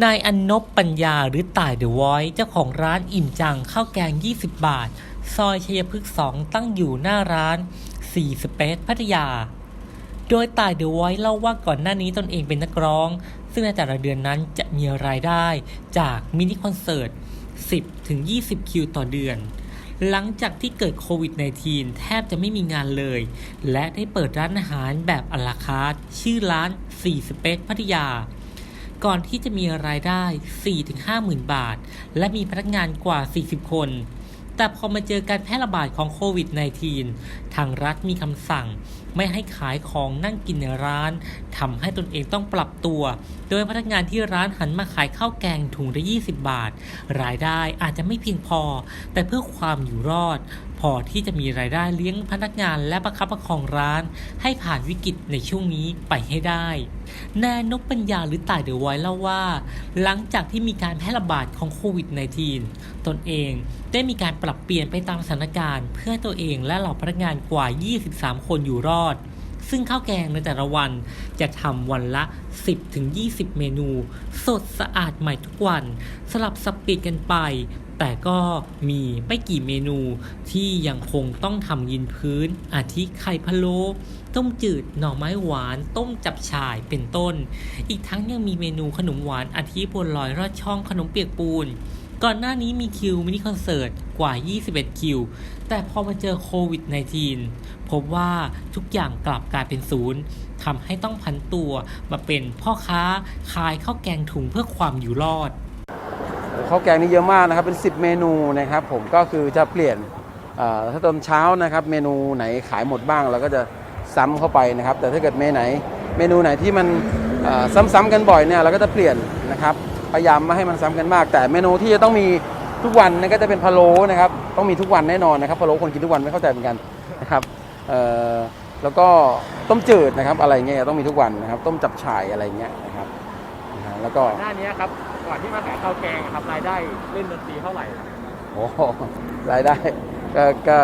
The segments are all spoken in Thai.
นายอนนบปัญญาหรือต่ายเดอะวอยเจ้าของร้านอิ่มจังข้าวแกง 20 บาท ซอยชัยพฤกษ์2ตั้งอยู่หน้าร้าน4สเปซพัทยา โดยต่ายเดอะวอยเล่าว่าก่อนหน้านี้ตนเองเป็นนักร้อง ซึ่งในแต่ละเดือนนั้นจะมีรายได้จากมินิคอนเสิร์ต 10 ถึง 20 คิวต่อเดือน หลังจากที่เกิดโควิด -19 แทบจะไม่มีงานเลย และได้เปิดร้านอาหารแบบอลาคาร์ทชื่อร้าน4สเปซพัทยา ก่อนที่จะมีรายได้ 4-5หมื่นบาท และมีพนักงานกว่า 40 คน แต่พอมาเจอการแพร่ระบาดของโควิด -19 ทางรัฐมีคำสั่งไม่ให้ขายของนั่งกินในร้านทำให้ตนเองต้องปรับตัว โดยพนักงานที่ร้านหันมาขายข้าวแกงถุงละ 20 บาท รายได้อาจจะไม่เพียงพอ แต่เพื่อความอยู่รอด พอที่จะมีรายได้เลี้ยงพนักงานและประคับประคองร้าน ให้ผ่านวิกฤตในช่วงนี้ไปให้ได้แนนกปัญญาหรือต่ายเดอะไวท์เล่าว่า หลังจากที่มีการแพร่ระบาดของโควิด -19 ตนเองได้มีการปรับเปลี่ยนไปตามสถานการณ์ เพื่อตัวเองและเหล่าพนักงานกว่า 23 คนอยู่รอดซึ่งข้าวแกงในแต่ละวันจะทำวันละ 10-20 เมนู สดสะอาดใหม่ทุกวัน สลับสับเปลี่ยนกันไป แต่ก็มีไม่กี่เมนูที่ยังคงต้องทำยินพื้น อาทิไข่พะโล้ต้มจืด หน่อไม้หวาน ต้มจับฉ่าย เป็นต้น อีกทั้งยังมีเมนูขนมหวานอาทิบัวลอยรอดช่องขนมเปียกปูน ก่อนหน้านี้มีคิวมินิคอนเสิร์ตกว่า 21 คิว แต่พอมาเจอโควิด -19 พบว่าทุกอย่างกลับกลายเป็นศูนย์ทำให้ต้องพันตัวมาเป็นพ่อค้าขายข้าวแกงถุงเพื่อความอยู่รอดข้าวแกงนี่เยอะมากนะครับเป็น 10 เมนูนะครับผมก็คือจะเปลี่ยนถ้าตอนเช้านะครับเมนูไหนขายหมดบ้างเราก็จะซ้ำเข้าไปนะครับ แต่ถ้าเกิดเมนูไหน เมนูไหนที่มันซ้ำๆกันบ่อยเนี่ยเราก็จะเปลี่ยนนะครับ พยายามไม่ให้มันซ้ำกันมาก แต่เมนูที่จะต้องมีทุกวันนั่นก็จะเป็นพะโล้นะครับต้องมีทุกวันแน่นอนนะครับพะโล้คนกินทุกวันไม่เข้าใจเหมือนกันนะครับเอ่อแล้วก็ต้มจืดนะครับอะไรเงี้ยต้องมีทุกวันนะครับ ต้มจับฉ่ายอะไรเงี้ยนะครับนะฮะแล้วก็หน้านี้ครับก่อนที่มาขายข้าวแกงอะครับรายได้เล่นดนตรีเท่าไหร่ครับโอ้โหรายได้ก็ก็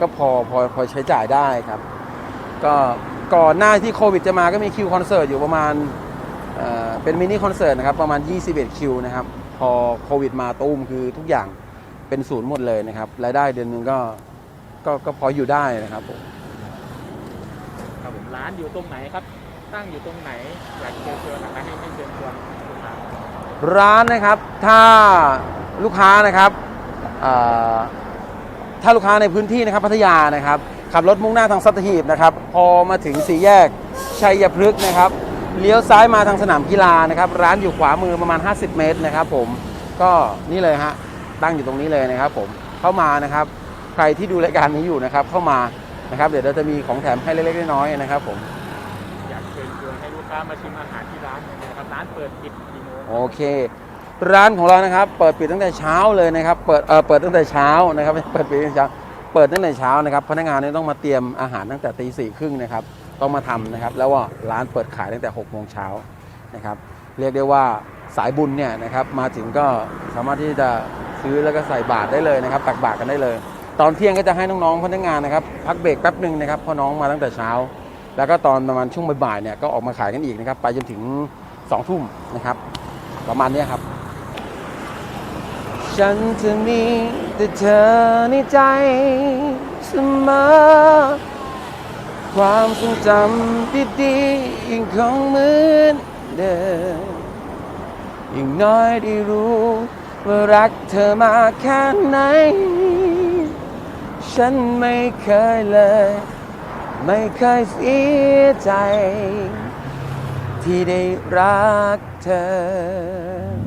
ก็พอพอพอใช้จ่ายได้ครับ ก็ก่อนหน้าที่โควิดจะมาก็มีคิวคอนเสิร์ตอยู่ประมาณ เอ่อเป็นมินิคอนเสิร์ตนะครับประมาณ 21 คิวนะครับพอโควิดมาตูมคือทุกอย่างเป็นศูนย์หมดเลยนะครับรายได้เดือนหนึงก็ก็ก็พออยู่ได้นะครับผมครับผมร้านอยู่ตรงไหนครับ ตั้งอยู่ตรงไหนอยากเชิญชวนนะครับให้ให้เชิญชวนลูกค้าร้านนะครับถ้าลูกค้านะครับเอ่อถ้าลูกค้าในพื้นที่นะครับพัทยานะครับขับรถมุ่งหน้าทางสัตหีบนะครับ พอมาถึงสี่แยกชัยพฤกษ์นะครับ เลี้ยวซ้ายมาทางสนามกีฬานะครับ ร้านอยู่ขวามือประมาณ 50 เมตรนะครับผมก็นี่เลยฮะตั้งอยู่ตรงนี้เลยนะครับผมเข้ามานะครับ ใครที่ดูรายการนี้อยู่นะครับ เข้ามานะครับ เดี๋ยวเราจะมีของแถมให้เล็กๆน้อยๆนะครับ ผมอยากเชิญชวนให้ลูกค้ามาชิมอาหารที่ร้านนะครับร้านเปิดปิดกี่โมงโอเค ร้านของเรานะครับ เปิดปิดตั้งแต่เช้าเลยนะครับ เปิดเออเปิดตั้งแต่เช้านะครับไม่เปิดปิดตั้งแต่เช้าเปิดตั้งแต่เช้านะครับพนักงานเนี่ยต้องมาเตรียมอาหารตั้งแต่ตีสี่ครึ่งนะครับ ต้องมาทำนะครับ แล้วว่าร้านเปิดขายตั้งแต่6กโมงเช้านะครับ เรียกได้ว่าสายบุญเนี่ยนะครับมาถึงก็สามารถที่จะซื้อแล้วก็ใส่บาตรได้เลยนะครับ ตักบาตรกันได้เลย ตอนเที่ยงก็จะให้น้องๆพนักงานนะครับพักเบรกแป๊บหนึ่งนะครับเพราะน้องมาตั้งแต่เช้า แล้วก็ตอนประมาณช่วงบ่ายๆเนี่ยก็ออกมาขายกันอีกนะครับ ไปจนถึง2องทุ่มนะครับ ประมาณนี้ครับ ฉันจะมีแต่เธอในใจเสมอ ความทรงจำดีๆยังคงเหมือนเดิมอย่งน้อยได้รู้ว่ารักเธอมาแค่ไหน ฉันไม่เคยเลย ไม่เคยเสียใจ ที่ได้รักเธอ